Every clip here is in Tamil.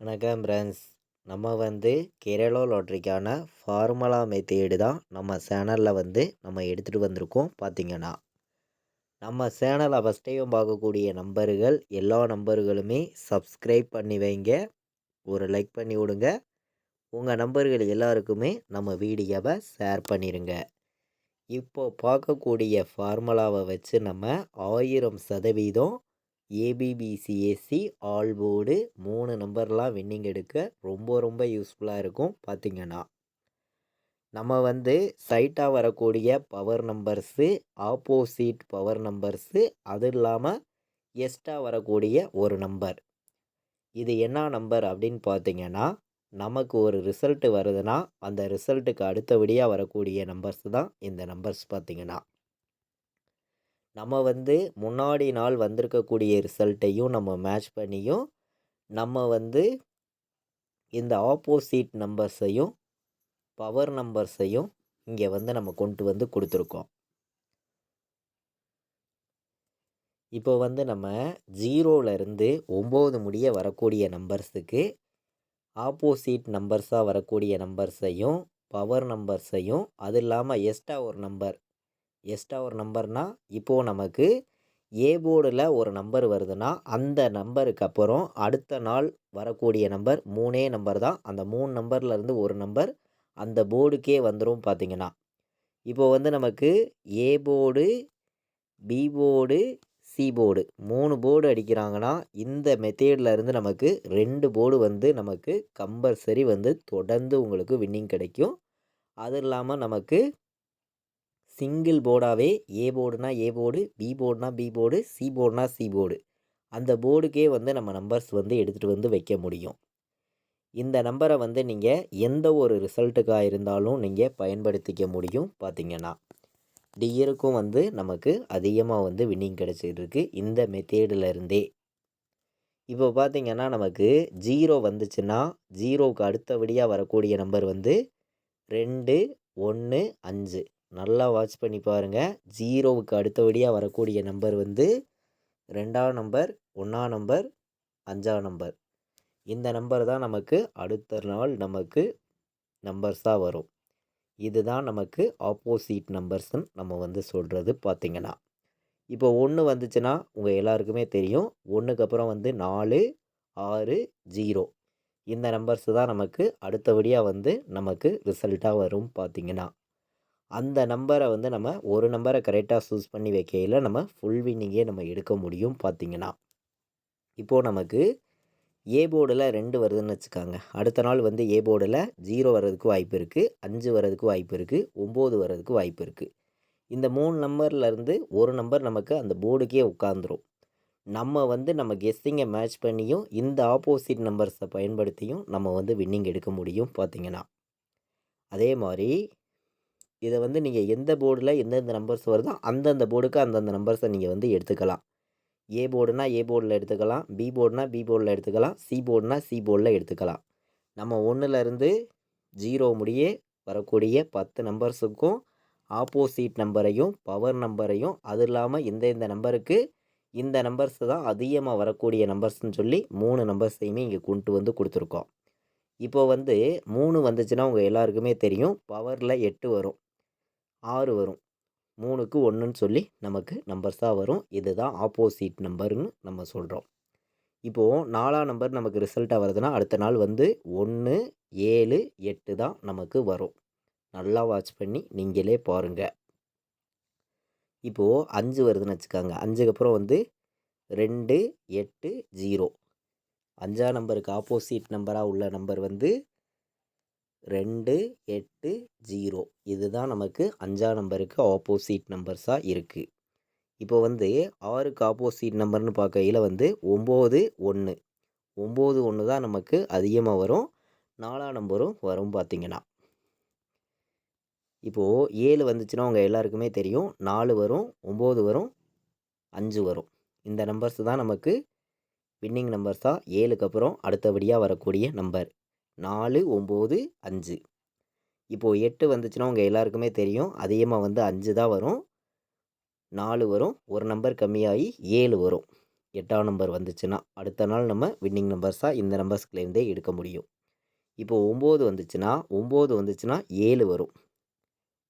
வணக்கம் ஃப்ரெண்ட்ஸ் நம்ம வந்து கேரளா லாட்ரிக்கான ஃபார்முலா மெத்தேடு தான் நம்ம சேனலில் வந்து நம்ம எடுத்துகிட்டு வந்திருக்கோம் பார்த்தீங்கன்னா நம்ம சேனலை ஃபஸ்ட் டைம் பார்க்கக்கூடிய நம்பர்கள் எல்லா நம்பர்களுமே சப்ஸ்கிரைப் பண்ணி வைங்க. ஒரு லைக் பண்ணி விடுங்க. உங்கள் நம்பர்கள் எல்லாருக்குமே நம்ம வீடியோவை ஷேர் பண்ணிடுங்க இப்போ பார்க்கக்கூடிய ஃபார்முலாவை வச்சு நம்ம ஆயிரம் சதவீதம் ஏபிபிசிஎஸ்சி ஆல் போர்டு மூணு நம்பர்லாம் வின்னிங் எடுக்க ரொம்ப ரொம்ப யூஸ்ஃபுல்லாக இருக்கும் பார்த்திங்கன்னா நம்ம வந்து சைட்டாக வரக்கூடிய power numbers opposite power numbers அது இல்லாமல் எஸ்ட்டாக வரக்கூடிய ஒரு நம்பர் இது என்ன நம்பர் அப்படின்னு பார்த்தீங்கன்னா நமக்கு ஒரு ரிசல்ட்டு வருதுன்னா அந்த ரிசல்ட்டுக்கு அடுத்தபடியாக வரக்கூடிய நம்பர்ஸ் தான் இந்த நம்பர்ஸ் பார்த்திங்கன்னா நம்ம வந்து முன்னாடி நாள் வந்திருக்கக்கூடிய ரிசல்ட்டையும் நம்ம மேட்ச் பண்ணியும் நம்ம வந்து இந்த ஆப்போசிட் நம்பர்ஸையும் பவர் நம்பர்ஸையும் இங்கே வந்து நம்ம கொண்டு வந்து கொடுத்துருக்கோம். இப்போ வந்து நம்ம ஜீரோவிலேருந்து ஒம்பது முடிய வரக்கூடிய நம்பர்ஸுக்கு ஆப்போசிட் நம்பர்ஸாக வரக்கூடிய நம்பர்ஸையும் பவர் நம்பர்ஸையும் அது இல்லாமல் எக்ஸ்ட்ரா ஒரு நம்பர் எக்ஸ்ட்ரா ஒரு நம்பர்னால் இப்போது நமக்கு ஏ போர்டில் ஒரு நம்பர் வருதுன்னா அந்த நம்பருக்கு அப்புறம் அடுத்த நாள் வரக்கூடிய நம்பர் மூணே நம்பர் தான். அந்த மூணு நம்பர்லேருந்து ஒரு நம்பர் அந்த போர்டுக்கே வந்துடும் பார்த்திங்கன்னா இப்போ வந்து நமக்கு A board B board C board மூணு போர்டு அடிக்கிறாங்கன்னா இந்த மெத்தேட்லருந்து நமக்கு ரெண்டு போர்டு வந்து நமக்கு கம்பல்சரி வந்து தொடர்ந்து உங்களுக்கு வின்னிங் கிடைக்கும். அது இல்லாமல் நமக்கு சிங்கிள் போர்டாகவே ஏ போர்டுனா ஏ போர்டு பி போர்டுனா பி போர்டு சி போர்டுனா சி போர்டு அந்த போர்டுக்கே வந்து நம்ம நம்பர்ஸ் வந்து எடுத்துகிட்டு வந்து வைக்க முடியும். இந்த நம்பரை வந்து நீங்கள் எந்த ஒரு ரிசல்ட்டுக்காக இருந்தாலும் நீங்கள் பயன்படுத்திக்க முடியும் பார்த்தீங்கன்னா டியருக்கும் வந்து நமக்கு அதிகமாக வந்து வின்னிங் கிடச்சிருக்கு இந்த மெத்தேடிலருந்தே இப்போ பார்த்திங்கன்னா நமக்கு ஜீரோ வந்துச்சுன்னா ஜீரோவுக்கு அடுத்தபடியாக வரக்கூடிய நம்பர் வந்து ரெண்டு ஒன்று அஞ்சு. நல்லா வாட்ச் பண்ணி பாருங்கள் ஜீரோவுக்கு அடுத்தபடியாக வரக்கூடிய நம்பர் வந்து ரெண்டாம் நம்பர் ஒன்றாம் நம்பர் அஞ்சாம் நம்பர் இந்த நம்பர் தான் நமக்கு அடுத்த நாள் நமக்கு நம்பர்ஸாக வரும். இதுதான் நமக்கு ஆப்போசிட் நம்பர்ஸ்ன்னு நம்ம வந்து சொல்கிறது பார்த்திங்கன்னா இப்போ ஒன்று வந்துச்சுன்னா உங்கள் எல்லாருக்குமே தெரியும். ஒன்றுக்கு அப்புறம் வந்து நாலு ஆறு ஜீரோ இந்த நம்பர்ஸ் தான் நமக்கு அடுத்தபடியாக வந்து நமக்கு ரிசல்ட்டாக வரும் பார்த்திங்கன்னா அந்த நம்பரை வந்து நம்ம ஒரு நம்பரை கரெக்டாக சூஸ் பண்ணி வைக்கையில் நம்ம ஃபுல் வின்னிங்கே நம்ம எடுக்க முடியும் பார்த்திங்கன்னா இப்போது நமக்கு ஏ போர்டில் ரெண்டு வருதுன்னு வச்சுக்காங்க. அடுத்த நாள் வந்து ஏ போர்டில் ஜீரோ வர்றதுக்கு வாய்ப்பு இருக்குது அஞ்சு வர்றதுக்கு வாய்ப்பு இருக்குது ஒம்பது வர்றதுக்கு வாய்ப்பு இருக்குது இந்த மூணு நம்பர்லேருந்து ஒரு நம்பர் நமக்கு அந்த போர்டுக்கே உட்காந்துரும் நம்ம வந்து நம்ம கெஸ்ஸிங்கை மேட்ச் பண்ணியும் இந்த ஆப்போசிட் நம்பர்ஸை பயன்படுத்தியும் நம்ம வந்து வின்னிங் எடுக்க முடியும் பார்த்திங்கன்னா அதே மாதிரி இதை வந்து நீங்கள் எந்த போர்டில் எந்தெந்த நம்பர்ஸ் வருதோ அந்தந்த போர்டுக்கு அந்தந்த நம்பர்ஸை நீங்கள் வந்து எடுத்துக்கலாம். ஏ போர்டுனா ஏ போர்டில் எடுத்துக்கலாம். பி போர்டுனா பி போர்டில் எடுத்துக்கலாம். சி போர்டுனா சி போர்டில் எடுத்துக்கலாம். நம்ம ஒன்றுலேருந்து ஜீரோ முடியே வரக்கூடிய பத்து நம்பர்ஸுக்கும் ஆப்போசிட் நம்பரையும் பவர் நம்பரையும் அது இல்லாமல் இந்த இந்த நம்பருக்கு இந்த நம்பர்ஸ் தான் அதிகமாக வரக்கூடிய நம்பர்ஸ்னு சொல்லி மூணு நம்பர்ஸையுமே இங்கே கொண்டு வந்து கொடுத்துருக்கோம். இப்போ வந்து மூணு வந்துச்சுன்னா உங்கள் எல்லாருக்குமே தெரியும். பவரில் எட்டு வரும். ஆறு வரும். மூணுக்கு ஒன்றுன்னு சொல்லி நமக்கு நம்பர்ஸாக வரும். இதுதான் ஆப்போசிட் நம்பர்னு நம்ம சொல்கிறோம் இப்போது நாலாம் நம்பர் நமக்கு ரிசல்ட்டாக வருதுன்னா அடுத்த நாள் வந்து ஒன்று ஏழு எட்டு தான் நமக்கு வரும். நல்லா வாட்ச் பண்ணி நீங்களே பாருங்கள் இப்போது அஞ்சு வருதுன்னு வச்சுக்காங்க. அஞ்சுக்கு அப்புறம் வந்து ரெண்டு எட்டு ஜீரோ அஞ்சாம் நம்பருக்கு ஆப்போசிட் நம்பராக உள்ள நம்பர் வந்து ரெண்டு எட்டு ஜீரோ. இதுதான் நமக்கு அஞ்சா நம்பருக்கு ஆப்போசிட் நம்பர்ஸாக இருக்குது இப்போ வந்து ஆறுக்கு ஆப்போசிட் நம்பர்னு பார்க்கையில் வந்து ஒம்பது ஒன்று ஒம்பது ஒன்று தான் நமக்கு அதிகமாக வரும். நாலாம் நம்பரும் வரும் பார்த்திங்கன்னா. இப்போது ஏழு வந்துச்சுன்னா உங்கள் எல்லாருக்குமே தெரியும். நாலு வரும் ஒம்பது வரும் அஞ்சு வரும். இந்த நம்பர்ஸ் தான் நமக்கு வின்னிங் நம்பர்ஸாக ஏழுக்கு அப்புறம் அடுத்தபடியாக வரக்கூடிய நம்பர் நாலு ஒம்பது அஞ்சு. இப்போது எட்டு வந்துச்சுன்னா உங்கள் எல்லாருக்குமே தெரியும். அதிகமாக வந்து அஞ்சு தான் வரும். நாலு வரும். ஒரு நம்பர் கம்மியாகி ஏழு வரும். எட்டாம் நம்பர் வந்துச்சுன்னா அடுத்த நாள் நம்ம வின்னிங் நம்பர்ஸாக இந்த நம்பர்ஸ்லேருந்தே எடுக்க முடியும். இப்போ ஒம்பது வந்துச்சுன்னா ஒம்பது வந்துச்சுன்னா ஏழு வரும்.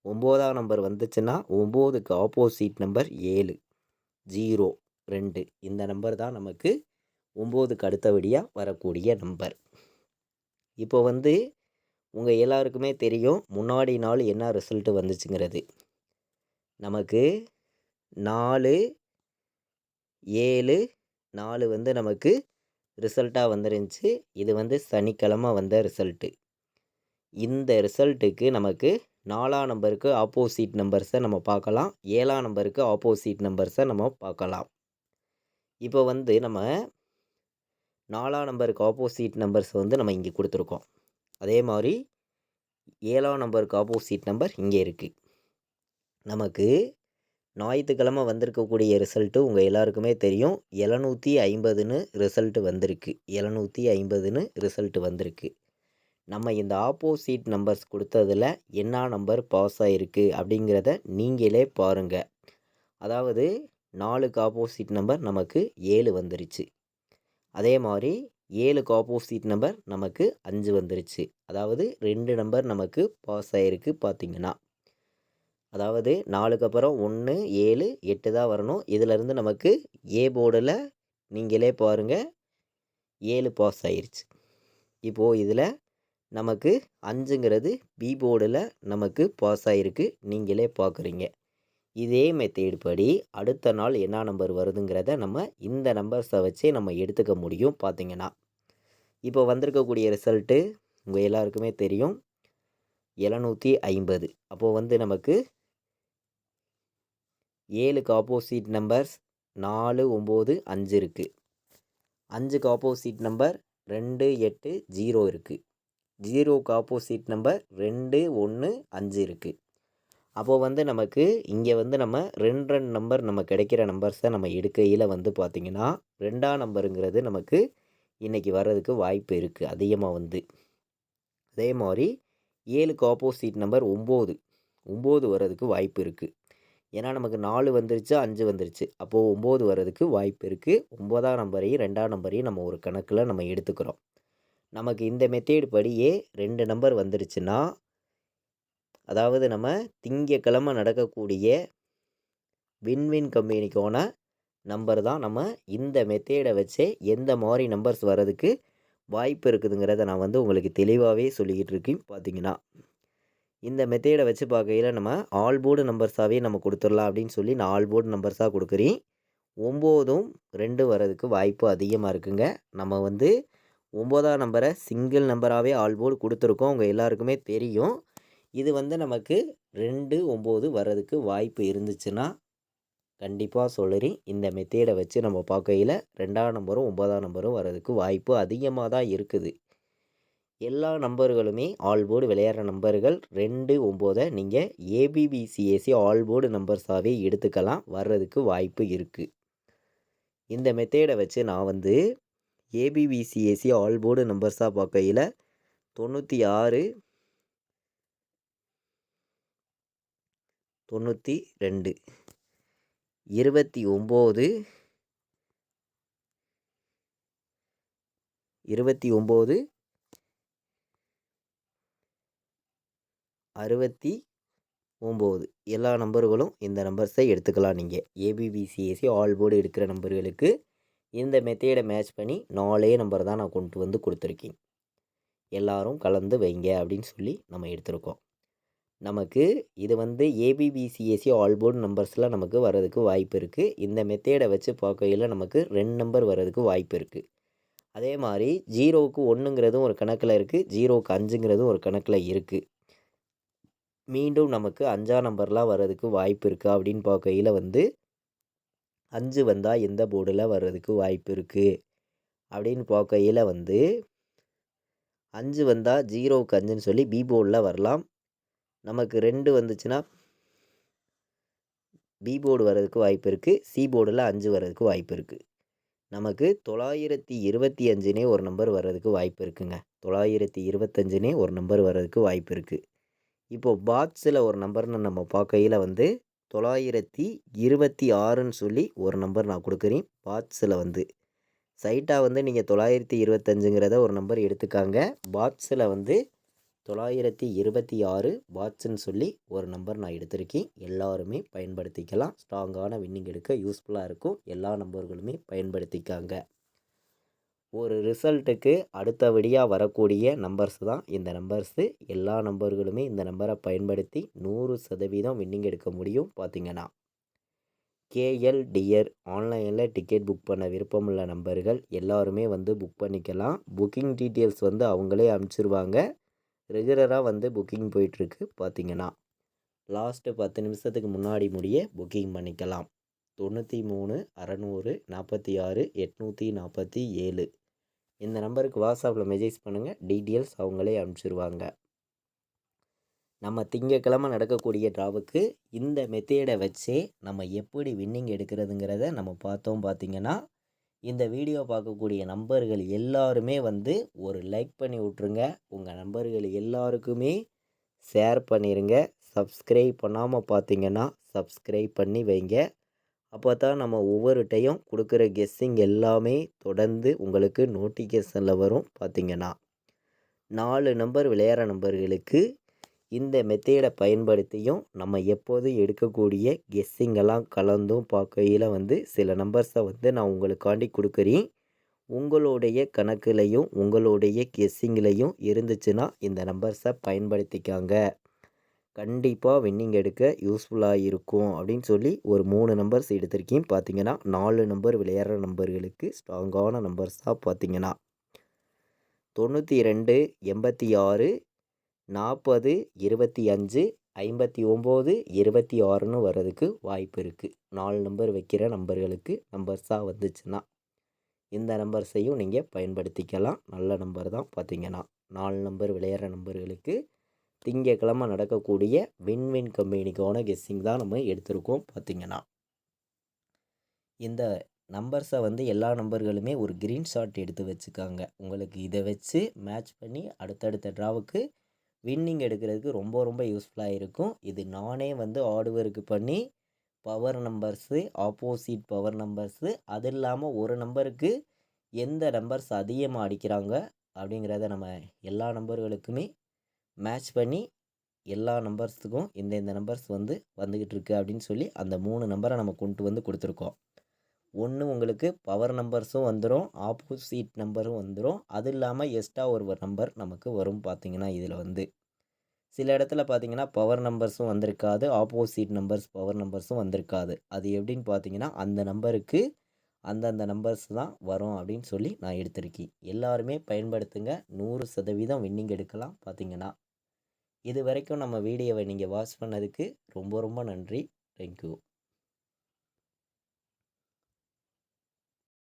ஒம்போதாம் நம்பர் வந்துச்சுன்னா ஒம்போதுக்கு ஆப்போசிட் நம்பர் ஏழு. ஜீரோ ரெண்டு. இந்த நம்பர் தான் நமக்கு ஒம்போதுக்கு அடுத்தபடியாக வரக்கூடிய நம்பர் இப்போ வந்து உங்கள் எல்லாருக்குமே தெரியும் முன்னாடி நாள் என்ன ரிசல்ட்டு வந்துச்சுங்கிறது. நமக்கு நாலு ஏழு நாலு வந்து நமக்கு ரிசல்ட்டாக வந்துருந்துச்சு. இது வந்து சனிக்கிழமை வந்த ரிசல்ட்டு இந்த ரிசல்ட்டுக்கு நமக்கு நாலாம் நம்பருக்கு ஆப்போசிட் நம்பர்ஸை நம்ம பார்க்கலாம். ஏழாம் நம்பருக்கு ஆப்போசிட் நம்பர்ஸை நம்ம பார்க்கலாம். இப்போ வந்து நம்ம நாலாம் நம்பருக்கு ஆப்போசிட் நம்பர்ஸ் வந்து நம்ம இங்கே கொடுத்துருக்கோம். அதே மாதிரி ஏழாம் நம்பருக்கு ஆப்போசிட் நம்பர் இங்கே இருக்குது நமக்கு ஞாயிற்றுக்கிழமை வந்திருக்கக்கூடிய ரிசல்ட்டு உங்கள் எல்லாருக்குமே தெரியும். எழுநூற்றி ஐம்பதுன்னு ரிசல்ட்டு வந்திருக்கு. எழுநூற்றி ஐம்பதுன்னு ரிசல்ட்டு வந்திருக்கு. நம்ம இந்த ஆப்போசிட் நம்பர்ஸ் கொடுத்ததில் என்ன நம்பர் பாஸ் ஆகிருக்கு அப்படிங்கிறத நீங்களே பாருங்கள் அதாவது நாலுக்கு ஆப்போசிட் நம்பர் நமக்கு ஏழு வந்துருச்சு. அதே மாதிரி ஏழுக்கு ஆப்போசிட் நம்பர் நமக்கு அஞ்சு வந்துருச்சு. அதாவது ரெண்டு நம்பர் நமக்கு பாஸ் ஆகிருக்கு பார்த்திங்கன்னா அதாவது நாலுக்கு அப்புறம் ஒன்று ஏழு எட்டு தான் வரணும். இதிலேருந்து நமக்கு ஏ போர்டில் நீங்களே பாருங்கள் ஏழு பாஸ் ஆயிடுச்சு இப்போது இதில் நமக்கு அஞ்சுங்கிறது பி போர்டில் நமக்கு பாஸ் ஆகிருக்கு நீங்களே பார்க்குறீங்க இதே மெத்தேடு படி அடுத்த நாள் என்ன நம்பர் வருதுங்கிறத நம்ம இந்த நம்பர்ஸை வச்சே நம்ம எடுத்துக்க முடியும் பார்த்திங்கன்னா இப்போ வந்திருக்கக்கூடிய ரிசல்ட்டு உங்கள் எல்லாருக்குமே தெரியும். எழுநூற்றி ஐம்பது. அப்போது வந்து நமக்கு ஏழுக்கு ஆப்போசிட் நம்பர்ஸ் நாலு ஒம்பது அஞ்சு இருக்குது அஞ்சுக்கு ஆப்போசிட் நம்பர் ரெண்டு எட்டு ஜீரோ இருக்குது ஜீரோவுக்கு ஆப்போசிட் நம்பர் ரெண்டு ஒன்று அஞ்சு இருக்குது அப்போது வந்து நமக்கு இங்கே வந்து நம்ம ரெண்டு ரெண்டு நம்பர் நம்ம கிடைக்கிற நம்பர்ஸை நம்ம எடுக்கையில் வந்து பார்த்திங்கன்னா ரெண்டாம் நம்பருங்கிறது நமக்கு இன்றைக்கி வர்றதுக்கு வாய்ப்பு இருக்குது அதிகமாக வந்து. அதே மாதிரி ஏழுக்கு ஆப்போசிட் நம்பர் ஒம்பது ஒம்பது வர்றதுக்கு வாய்ப்பு இருக்குது ஏன்னா நமக்கு நாலு வந்துருச்சு அஞ்சு வந்துருச்சு. அப்போது ஒம்பது வர்றதுக்கு வாய்ப்பு இருக்குது ஒம்பதாம் நம்பரையும் ரெண்டாம் நம்பரையும் நம்ம ஒரு கணக்கில் நம்ம எடுத்துக்கிறோம். நமக்கு இந்த மெத்தேடு படியே ரெண்டு நம்பர் வந்துருச்சுன்னா அதாவது நம்ம திங்கக்கிழமை நடக்கக்கூடிய வின்வின் கம்பெனிக்கான நம்பர் தான் நம்ம இந்த மெத்தேடை வச்சே எந்த மாதிரி நம்பர்ஸ் வர்றதுக்கு வாய்ப்பு இருக்குதுங்கிறத நான் வந்து உங்களுக்கு தெளிவாகவே சொல்லிக்கிட்டு இருக்கேன் பார்த்தீங்கன்னா. இந்த மெத்தேடை வச்சு பார்க்கையில் நம்ம ஆல் போர்டு நம்பர்ஸாகவே நம்ம கொடுத்துடலாம் அப்படின்னு சொல்லி நான் ஆல் போர்டு நம்பர்ஸாக கொடுக்குறேன். ஒம்போதும் ரெண்டு வர்றதுக்கு வாய்ப்பு அதிகமாக இருக்குங்க. நம்ம வந்து ஒம்போதாம் நம்பரை சிங்கிள் நம்பராகவே ஆல் போர்டு கொடுத்துருக்கோம். உங்கள் எல்லாருக்குமே தெரியும். இது வந்து நமக்கு ரெண்டு ஒம்பது வர்றதுக்கு வாய்ப்பு இருந்துச்சுன்னா கண்டிப்பாக சொல்லுறேன் இந்த மெத்தேடை வச்சு நம்ம பார்க்கையில் ரெண்டாம் நம்பரும் ஒம்பதாம் நம்பரும் வர்றதுக்கு வாய்ப்பு அதிகமாக தான் இருக்குது. எல்லா நம்பர்களுமே ஆல் போர்டு விளையாடுற நம்பர்கள் ரெண்டு ஒம்போதை நீங்கள் ஏபிபிசிஎஸ்சி ஆல் போர்டு நம்பர்ஸாகவே எடுத்துக்கலாம். வர்றதுக்கு வாய்ப்பு இருக்குது இந்த மெத்தேடை வச்சு நான் வந்து ஏபிபிசிஎஸ்சி ஆல் போர்டு நம்பர்ஸாக பார்க்கையில் தொண்ணூற்றி ஆறு தொண்ணூற்றி ரெண்டு. இருபத்தி ஒம்பது. இருபத்தி ஒம்பது. அறுபத்தி ஒம்பது. எல்லா நம்பர்களும் இந்த நம்பர்ஸை எடுத்துக்கலாம் நீங்கள் ஏபிபிசிஎஸ்சி ஆல் போர்டு எடுக்கிற நம்பர்களுக்கு இந்த மெத்தேடை மேட்ச் பண்ணி நாலே நம்பர் தான் நான் கொண்டு வந்து கொடுத்துருக்கேன். எல்லாரும் கலந்து வைங்க அப்படின்னு சொல்லி நம்ம எடுத்திருக்கோம். நமக்கு இது வந்து ஏபிபிசிஎஸ்சி ஆல் போர்டு நம்பர்ஸில் நமக்கு வர்றதுக்கு வாய்ப்பு இருக்குது இந்த மெத்தேடை வச்சு பார்க்கையில் நமக்கு ரெண்டு நம்பர் வர்றதுக்கு வாய்ப்பு இருக்குது அதே மாதிரி ஜீரோவுக்கு ஒன்றுங்கிறதும் ஒரு கணக்கில் இருக்குது ஜீரோவுக்கு அஞ்சுங்கிறதும் ஒரு கணக்கில் இருக்குது மீண்டும் நமக்கு அஞ்சா நம்பர்லாம் வர்றதுக்கு வாய்ப்பு இருக்கா அப்படின்னு பார்க்கையில் வந்து அஞ்சு வந்தால் எந்த போர்டில் வர்றதுக்கு வாய்ப்பு இருக்குது அப்படின்னு பார்க்கையில் வந்து அஞ்சு வந்தால் ஜீரோவுக்கு அஞ்சுன்னு சொல்லி பி போர்டில் வரலாம். நமக்கு ரெண்டு வந்துச்சுன்னா பி போர்டு வர்றதுக்கு வாய்ப்பு இருக்குது சி போர்டில் அஞ்சு வர்றதுக்கு வாய்ப்பு இருக்குது நமக்கு தொள்ளாயிரத்தி இருபத்தி அஞ்சுனே ஒரு நம்பர் வர்றதுக்கு வாய்ப்பு இருக்குங்க. தொள்ளாயிரத்தி இருபத்தஞ்சுனே ஒரு நம்பர் வர்றதுக்கு வாய்ப்பு இருக்குது இப்போது பாக்ஸில் ஒரு நம்பர்னு நம்ம பார்க்கையில் வந்து தொள்ளாயிரத்தி இருபத்தி ஆறுன்னு சொல்லி ஒரு நம்பர் நான் கொடுக்குறேன். பாக்ஸில் வந்து. சைட்டாக வந்து நீங்கள் தொள்ளாயிரத்தி இருபத்தஞ்சுங்கிறத ஒரு நம்பர் எடுத்துக்காங்க. பாக்ஸில் வந்து தொள்ளாயிரத்தி இருபத்தி ஆறு வாட்ஸ்ன்னு சொல்லி ஒரு நம்பர் நான் எடுத்திருக்கேன். எல்லாருமே பயன்படுத்திக்கலாம். ஸ்ட்ராங்கான வின்னிங் எடுக்க யூஸ்ஃபுல்லாக இருக்கும். எல்லா நம்பர்களுமே பயன்படுத்திக்காங்க. ஒரு ரிசல்ட்டுக்கு அடுத்தபடியாக வரக்கூடிய நம்பர்ஸ் தான் இந்த நம்பர்ஸு. எல்லா நம்பர்களுமே இந்த நம்பரை பயன்படுத்தி நூறு சதவீதம் வின்னிங் எடுக்க முடியும் பார்த்தீங்கன்னா. கேஎல் டியர் ஆன்லைனில் டிக்கெட் புக் பண்ண விருப்பமுள்ள நம்பர்கள் எல்லாருமே வந்து புக் பண்ணிக்கலாம். புக்கிங் டீட்டெயில்ஸ் வந்து அவங்களே அனுப்பிச்சிருவாங்க ரெகுலராக வந்து புக்கிங் போயிட்டுருக்கு பார்த்தீங்கன்னா லாஸ்ட்டு பத்து நிமிஷத்துக்கு முன்னாடி முடிய புக்கிங் பண்ணிக்கலாம். தொண்ணூற்றி மூணு அறநூறு நாற்பத்தி ஆறு எட்நூற்றி நாற்பத்தி ஏழு. இந்த நம்பருக்கு வாட்ஸ்அப்பில் மெசேஜ் பண்ணுங்கள் டீட்டெயில்ஸ் அவங்களே அனுப்பிச்சிருவாங்க. நம்ம திங்கக்கிழமை நடக்கக்கூடிய ட்ராவுக்கு இந்த மெத்தேடை வச்சே நம்ம எப்படி வின்னிங் எடுக்கிறதுங்கிறத நம்ம பார்த்தோம் பார்த்தீங்கன்னா இந்த வீடியோ பார்க்கக்கூடிய நம்பர்கள் எல்லாருமே வந்து ஒரு லைக் பண்ணி விட்ருங்க உங்கள் நம்பர்கள் எல்லாருக்குமே ஷேர் பண்ணிடுங்க சப்ஸ்கிரைப் பண்ணாமல் பார்த்தீங்கன்னா சப்ஸ்கிரைப் பண்ணி வைங்க. அப்போ தான் நம்ம ஒவ்வொரு டைம் கொடுக்குற கெஸ்ஸிங் எல்லாமே தொடர்ந்து உங்களுக்கு நோட்டிஃபிகேஷனில் வரும் பார்த்தீங்கன்னா. நாலு நம்பர் விளையாடுற நம்பர்களுக்கு இந்த மெத்தேடை பயன்படுத்தியும் நம்ம எப்போதும் எடுக்கக்கூடிய கெஸ்ஸிங்கெல்லாம் கலந்தும் பார்க்கையில் வந்து சில நம்பர்ஸை வந்து நான் உங்களுக்காண்டி கொடுக்குறேன். உங்களுடைய கணக்குலையும் உங்களுடைய கெஸ்ஸிங்லையும் இருந்துச்சுன்னா இந்த நம்பர்ஸை பயன்படுத்திக்காங்க. கண்டிப்பாக வின்னிங் எடுக்க யூஸ்ஃபுல்லாக இருக்கும் அப்படின்னு சொல்லி ஒரு மூணு நம்பர்ஸ் எடுத்திருக்கேன். பார்த்தீங்கன்னா நாலு நம்பர் விளையாடுற நம்பர்களுக்கு ஸ்ட்ராங்கான நம்பர்ஸாக பார்த்தீங்கன்னா தொண்ணூற்றி ரெண்டு எண்பத்தி ஆறு நாற்பது இருபத்தி அஞ்சு ஐம்பத்தி ஒம்பது இருபத்தி ஆறுன்னு வர்றதுக்கு வாய்ப்பு இருக்குது நாலு நம்பர் வைக்கிற நம்பர்களுக்கு நம்பர்ஸாக வந்துச்சுன்னா இந்த நம்பர்ஸையும் நீங்கள் பயன்படுத்திக்கலாம். நல்ல நம்பர் தான் பார்த்தீங்கன்னா நாலு நம்பர் விளையாடுற நம்பர்களுக்கு திங்கக்கிழமை நடக்கக்கூடிய வின் வின் கம்பெனிக்கான கெஸ்ஸிங் தான் நம்ம எடுத்திருக்கோம் பார்த்திங்கன்னா இந்த நம்பர்ஸை வந்து எல்லா நம்பர்களுமே ஒரு க்ரீன் ஷாட் எடுத்து வச்சுக்காங்க. உங்களுக்கு இதை வச்சு மேட்ச் பண்ணி அடுத்தடுத்த ட்ராவுக்கு வின்னிங் எடுக்கிறதுக்கு ரொம்ப ரொம்ப யூஸ்ஃபுல்லாக இருக்கும். இது நானே வந்து ஆர்டுவருக்கு பண்ணி power numbers opposite power numbers அது இல்லாமல் ஒரு நம்பருக்கு எந்த நம்பர்ஸ் அதிகமாக அடிக்கிறாங்க அப்படிங்கிறத நம்ம எல்லா நம்பர்களுக்குமே மேட்ச் பண்ணி எல்லா நம்பர்ஸுக்கும் இந்த இந்த நம்பர்ஸ் வந்து வந்துக்கிட்டு இருக்குது அப்படின்னு சொல்லி அந்த மூணு நம்பரை நம்ம கொண்டு வந்து கொடுத்துருக்கோம். ஒன்று உங்களுக்கு பவர் நம்பர்ஸும் வந்துடும் ஆப்போசிட் நம்பரும் வந்துடும் அது இல்லாமல் எக்ஸ்ட்ரா ஒரு நம்பர் நமக்கு வரும் பார்த்திங்கன்னா இதில் வந்து. சில இடத்துல பார்த்தீங்கன்னா பவர் நம்பர்ஸும் வந்திருக்காது ஆப்போசிட் நம்பர்ஸ் பவர் நம்பர்ஸும் வந்திருக்காது. அது எப்படின்னு பார்த்தீங்கன்னா அந்த நம்பருக்கு அந்தந்த நம்பர்ஸ் தான் வரும் அப்படின்னு சொல்லி நான் எடுத்திருக்கேன். எல்லாருமே பயன்படுத்துங்க. நூறு சதவீதம் வின்னிங் எடுக்கலாம் பார்த்திங்கன்னா இது வரைக்கும் நம்ம வீடியோவை நீங்கள் வாட்ச் பண்ணதுக்கு ரொம்ப ரொம்ப நன்றி. தேங்க்யூ